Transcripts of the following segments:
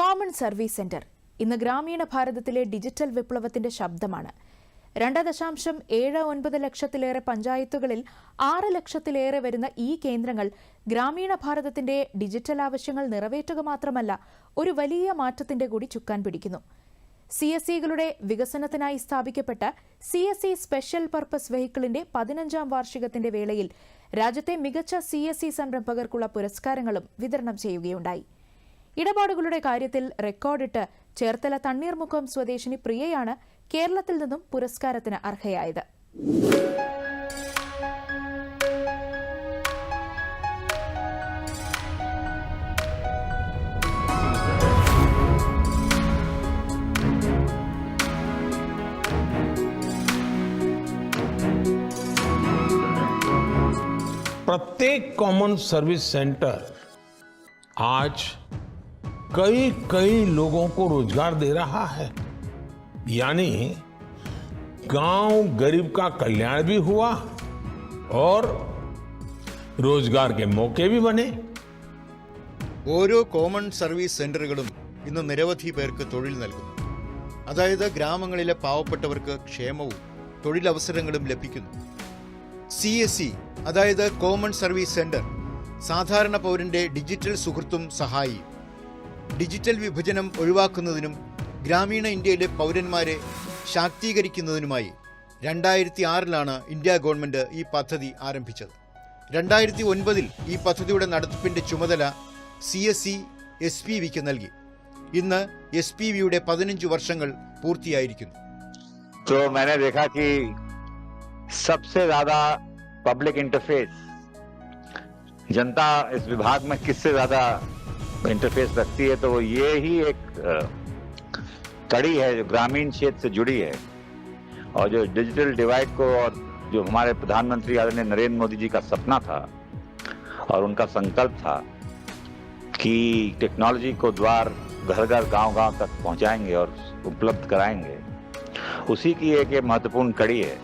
Common service centre ഇന്ന് ഗ്രാമീണ ഭാരതത്തിലെ ഡിജിറ്റൽ വിപ്ലവത്തിന്റെ ശബ്ദമാണ്. രണ്ട് ദശാംശം ഏഴ് ഒൻപത് ലക്ഷത്തിലേറെ പഞ്ചായത്തുകളിൽ ആറ് ലക്ഷത്തിലേറെ വരുന്ന ഈ കേന്ദ്രങ്ങൾ ഗ്രാമീണ ഭാരതത്തിന്റെ ഡിജിറ്റൽ ആവശ്യങ്ങൾ നിറവേറ്റുക മാത്രമല്ല ഒരു വലിയ മാറ്റത്തിന്റെ കൂടി ചുക്കാൻ പിടിക്കുന്നു. സി എസ് സികളുടെ വികസനത്തിനായി സ്ഥാപിക്കപ്പെട്ട C S C special purpose വെഹിക്കിളിന്റെ പതിനഞ്ചാം വാർഷികത്തിന്റെ വേളയിൽ രാജ്യത്തെ മികച്ച സി എസ് സി സംരംഭകർക്കുള്ള പുരസ്കാരങ്ങളും വിതരണം ചെയ്യുകയുണ്ടായി. ഇടപാടുകളുടെ കാര്യത്തിൽ റെക്കോർഡിട്ട് ചേർത്തല തണ്ണീർമുഖം സ്വദേശിനി പ്രിയയാണ് കേരളത്തിൽ നിന്നും പുരസ്കാരത്തിന് അർഹയായത് प्रत्येक कॉमन सर्विस सेंटर आज कई कई लोगों को रोजगार दे रहा है यानी गांव गरीब का कल्याण भी हुआ और रोजगार के मौके भी बने ഓരോ കോമൺ സർവീസ് സെന്ററുകളും ഇന്ന് നിരവധി പേർക്ക് തൊഴിൽ നൽകുന്നു അതായത് ഗ്രാമങ്ങളിലെ പാവപ്പെട്ടവർക്ക് ക്ഷേമവും തൊഴിലവസരങ്ങളും ലഭിക്കുന്നു സി എസ് സി അതായത് കോമൺ സർവീസ് സെന്റർ സാധാരണ പൗരന്റെ ഡിജിറ്റൽ സുഹൃത്തും സഹായിയും ഡിജിറ്റൽ വിഭജനം ഒഴിവാക്കുന്നതിനും ഗ്രാമീണ ഇന്ത്യയിലെ പൗരന്മാരെ ശാക്തീകരിക്കുന്നതിനുമായി രണ്ടായിരത്തി ആറിലാണ് ഇന്ത്യ ഗവൺമെന്റ് ഈ പദ്ധതി ആരംഭിച്ചത് രണ്ടായിരത്തി ഒൻപതിൽ ഈ പദ്ധതിയുടെ നടത്തിപ്പിന്റെ ചുമതല C S C S P വിക്ക് നൽകി ഇന്ന് എസ് പി വിയുടെ പതിനഞ്ച് വർഷങ്ങൾ പൂർത്തിയായിരിക്കുന്നു तो मैंने देखा कि सबसे ज्यादा पब्लिक इंटरफेस जनता इस विभाग में किससे ज्यादा इंटरफेस रखती है तो वो ये ही एक अ, कड़ी है जो ग्रामीण क्षेत्र से जुड़ी है और जो डिजिटल डिवाइड को और जो हमारे प्रधानमंत्री आदरणीय नरेंद्र मोदी जी का सपना था और उनका संकल्प था कि टेक्नोलॉजी को द्वार घर घर गांव गांव तक पहुंचाएंगे और उपलब्ध कराएंगे उसी की एक ये महत्वपूर्ण कड़ी है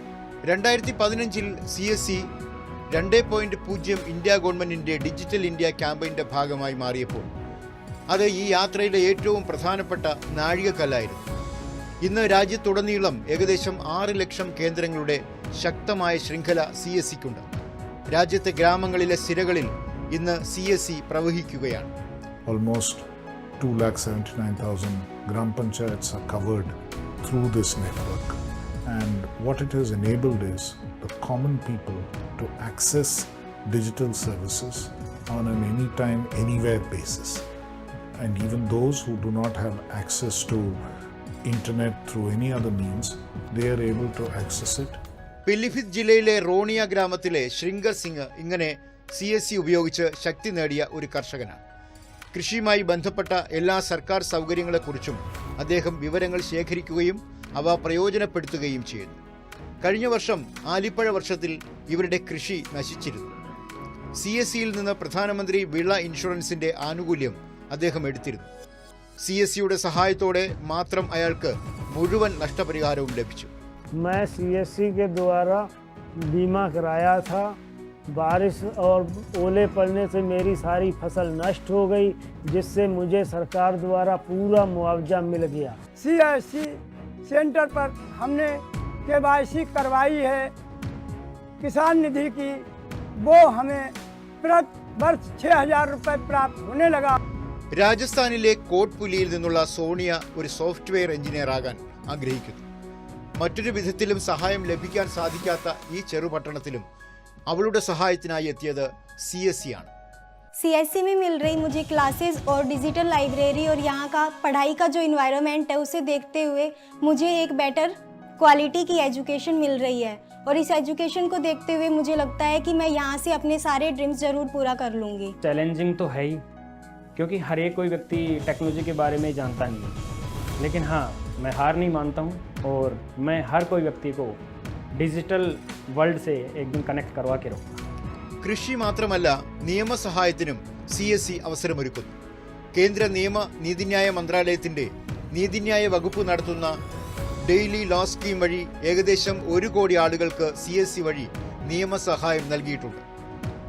രണ്ടായിരത്തി പതിനഞ്ചിൽ സി എസ് സി രണ്ട് പോയിന്റ് പൂജ്യം ഇന്ത്യ ഗവൺമെന്റിന്റെ ഡിജിറ്റൽ ഇന്ത്യ ക്യാമ്പയിന്റെ ഭാഗമായി മാറിയപ്പോൾ അത് ഈ യാത്രയിലെ ഏറ്റവും പ്രധാനപ്പെട്ട നാഴികക്കല്ലായിരുന്നു. ഇന്ന് രാജ്യത്തുടനീളം ഏകദേശം ആറ് ലക്ഷം കേന്ദ്രങ്ങളുടെ ശക്തമായ ശൃംഖല സി എസ് സിക്കുണ്ട്. രാജ്യത്തെ ഗ്രാമങ്ങളിലെ സിരകളിൽ ഇന്ന് C S C പ്രവഹിക്കുകയാണ്. Almost two lakh seventy nine thousand gram panchayat network and what it is enabled is the common people to access digital services on any time anywhere basis And even those who do not have access to internet through any other means, they are able to access it. Pilibhit ജില്ലയിലെ റോണിയ ഗ്രാമത്തിലെ ശൃംഗർ സിംഗ് ഇങ്ങനെ C S C ഉപയോഗിച്ച് ശക്തി നേടിയ ഒരു കർഷകനാണ്. കൃഷിയുമായി ബന്ധപ്പെട്ട എല്ലാ സർക്കാർ സൗകര്യങ്ങളെക്കുറിച്ചും അദ്ദേഹം വിവരങ്ങൾ ശേഖരിക്കുകയും അവ പ്രയോജനപ്പെടുത്തുകയും ചെയ്യുന്നു. കഴിഞ്ഞ വർഷം ആലിപ്പഴ വർഷത്തിൽ ഇവരുടെ കൃഷി നശിച്ചിരുന്നു. സി എസ് സിയിൽ നിന്ന് പ്രധാനമന്ത്രി വിള ഇൻഷുറൻസിന്റെ ആനുകൂല്യം അദ്ദേഹം എടുത്തിരുന്നു സി എസ് സിയുടെ സഹായത്തോടെ മാത്രം അയാൾക്ക് മുഴുവൻ നഷ്ടപരിഹാരവും ലഭിച്ചു मैं सीएससी के द्वारा बीमा कराया था बारिश और ओले पड़ने से मेरी सारी फसल नष्ट हो गई जिससे मुझे सरकार द्वारा पूरा मुआवजा मिल गया सीएससी सेंटर पर हमने के करवाई है किसान निधि की वो हमें प्रति वर्ष छः हजार रुपये प्राप्त होने लगा രാജസ്ഥാനിലെ കോട്ട്പുലിയിൽ നിന്നുള്ള സോണിയ ഒരു സോഫ്റ്റ്വെയർ എഞ്ചിനീയർ ആകാൻ ആഗ്രഹിക്കുന്നു മറ്റൊരു വിധത്തിലും സഹായം ലഭിക്കാൻ സാധിക്കാത്ത ഈ ചെറുപട്ടണത്തിലും അവളുടെ സഹായത്തിനായി എത്തിയത് സി എസ് സി ആണ് सीएससी में मिल रही मुझे क्लासेस और डिजिटल लाइब्रेरी और यहाँ का पढ़ाई का जो इन्वायरमेंट है उसे देखते हुए मुझे एक बेटर क्वालिटी की एजुकेशन मिल रही है और इस एजुकेशन को देखते हुए मुझे लगता है कि मैं यहाँ से अपने सारे ड्रीम्स ज़रूर पूरा कर लूँगी चैलेंजिंग तो है ही क्योंकि हर एक कोई व्यक्ति टेक्नोलॉजी के बारे में जानता नहीं है लेकिन हाँ मैं हार नहीं मानता हूँ और मैं हर कोई व्यक्ति को डिजिटल वर्ल्ड से एक दिन कनेक्ट करवा के रखूँगा കൃഷി മാത്രമല്ല നിയമസഹായത്തിനും സി എസ് സി അവസരമൊരുക്കുന്നു കേന്ദ്ര നിയമ നീതിന്യായ മന്ത്രാലയത്തിന്റെ നീതിന്യായ വകുപ്പ് നടത്തുന്ന ഡെയിലി ലോ സ്കീം വഴി ഏകദേശം ഒരു കോടി ആളുകൾക്ക് സി എസ് സി വഴി നിയമസഹായം നൽകിയിട്ടുണ്ട്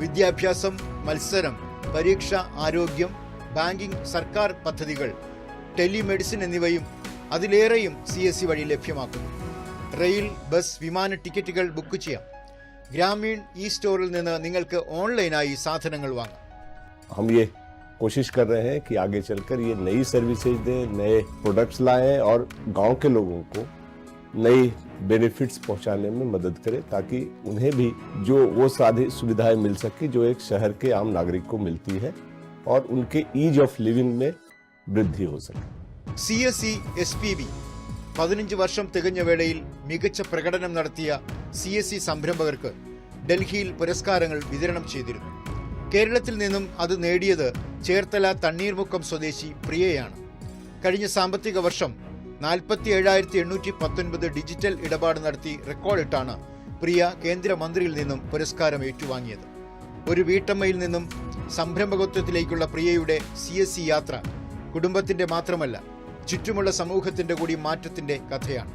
വിദ്യാഭ്യാസം മത്സരം പരീക്ഷ ആരോഗ്യം ബാങ്കിംഗ് സർക്കാർ പദ്ധതികൾ ടെലിമെഡിസിൻ എന്നിവയും അതിലേറെയും സി എസ് സി വഴി ലഭ്യമാക്കുന്നു റെയിൽ ബസ് വിമാന ടിക്കറ്റുകൾ ബുക്ക് ചെയ്യാം ഗ്രാമീൺ ഇ സ്റ്റോറിൽ നിന്ന് നിങ്ങൾക്ക് ഓൺലൈനായി സാധനങ്ങൾ വാങ്ങാം हम ये कोशिश कर रहे हैं कि आगे चलकर ये नई सर्विसेज दें नए प्रोडक्ट्स लाएं और गांव के लोगों को नई बेनिफिट्स पहुंचाने में मदद करें ताकि उन्हें भी जो वो सारी सुविधाएं मिल सके जो एक शहर के आम नागरिक को मिलती है और उनके ईज ऑफ लिविंग में वृद्धि हो सके C S C S P B പതിനഞ്ച് വർഷം തികഞ്ഞ വേളയിൽ മികച്ച പ്രകടനം നടത്തിയ സി എസ് സി സംരംഭകർക്ക് ഡൽഹിയിൽ പുരസ്കാരങ്ങൾ വിതരണം ചെയ്തിരുന്നു കേരളത്തിൽ നിന്നും അത് നേടിയത് ചേർത്തല തണ്ണീർമുക്കം സ്വദേശി പ്രിയയാണ് കഴിഞ്ഞ സാമ്പത്തിക വർഷം നാൽപ്പത്തി ഏഴായിരത്തി എണ്ണൂറ്റി പത്തൊൻപത് ഡിജിറ്റൽ ഇടപാട് നടത്തി റെക്കോർഡിട്ടാണ് പ്രിയ കേന്ദ്രമന്ത്രിയിൽ നിന്നും പുരസ്കാരം ഏറ്റുവാങ്ങിയത് ഒരു വീട്ടമ്മയിൽ നിന്നും സംരംഭകത്വത്തിലേക്കുള്ള പ്രിയയുടെ സി എസ് സി യാത്ര കുടുംബത്തിന്റെ മാത്രമല്ല ചുറ്റുമുള്ള സമൂഹത്തിന്റെ കൂടി മാറ്റത്തിന്റെ കഥയാണ്.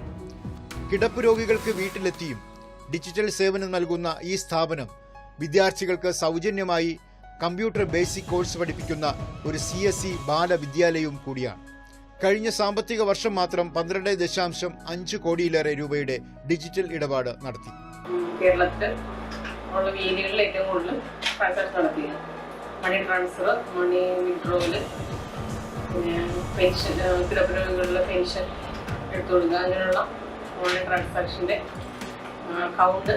കിടപ്പ് രോഗികൾക്ക് വീട്ടിലെത്തിയും ഡിജിറ്റൽ സേവനം നൽകുന്ന ഈ സ്ഥാപനം വിദ്യാർത്ഥികൾക്ക് സൗജന്യമായി കമ്പ്യൂട്ടർ ബേസിക് കോഴ്സ് പഠിപ്പിക്കുന്ന ഒരു സി എസ് സി ബാലവിദ്യാലയവും കൂടിയാണ്. കഴിഞ്ഞ സാമ്പത്തിക വർഷം മാത്രം പന്ത്രണ്ട് ദശാംശം അഞ്ച് കോടിയിലേറെ രൂപയുടെ ഡിജിറ്റൽ ഇടപാട് നടത്തി. കേരളത്തിൽ വീടുകളിൽ ഏറ്റവും കൂടുതൽ മണി ട്രാൻസ്ഫർ മണി വിഡ്രോവൽ പിന്നെ പെൻഷൻ കിടപ്പ് രോഗികളുടെ പെൻഷൻ എടുത്തു കൊടുക്കുക. അങ്ങനെയുള്ള ഓൺലൈൻ ട്രാൻസാക്ഷന്റെ കൗണ്ട്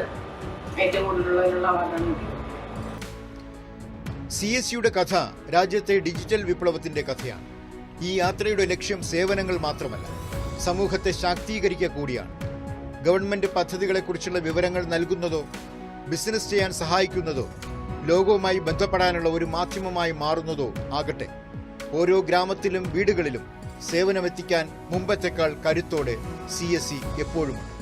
ഏറ്റവും കൂടുതലുള്ളതിനുള്ള അവാർഡാണ് കിട്ടിയത് സി എസ് സിയുടെ കഥ രാജ്യത്തെ ഡിജിറ്റൽ വിപ്ലവത്തിന്റെ കഥയാണ്. ഈ യാത്രയുടെ ലക്ഷ്യം സേവനങ്ങൾ മാത്രമല്ല സമൂഹത്തെ ശാക്തീകരിക്കുക കൂടിയാണ്. ഗവൺമെന്റ് പദ്ധതികളെക്കുറിച്ചുള്ള വിവരങ്ങൾ നൽകുന്നതോ ബിസിനസ് ചെയ്യാൻ സഹായിക്കുന്നതോ ലോകവുമായി ബന്ധപ്പെടാനുള്ള ഒരു മാധ്യമമായി മാറുന്നതോ ആകട്ടെ. ഓരോ ഗ്രാമത്തിലും വീടുകളിലും സേവനമെത്തിക്കാൻ മുമ്പത്തേക്കാൾ കരുത്തോടെ സി എപ്പോഴുമുണ്ട്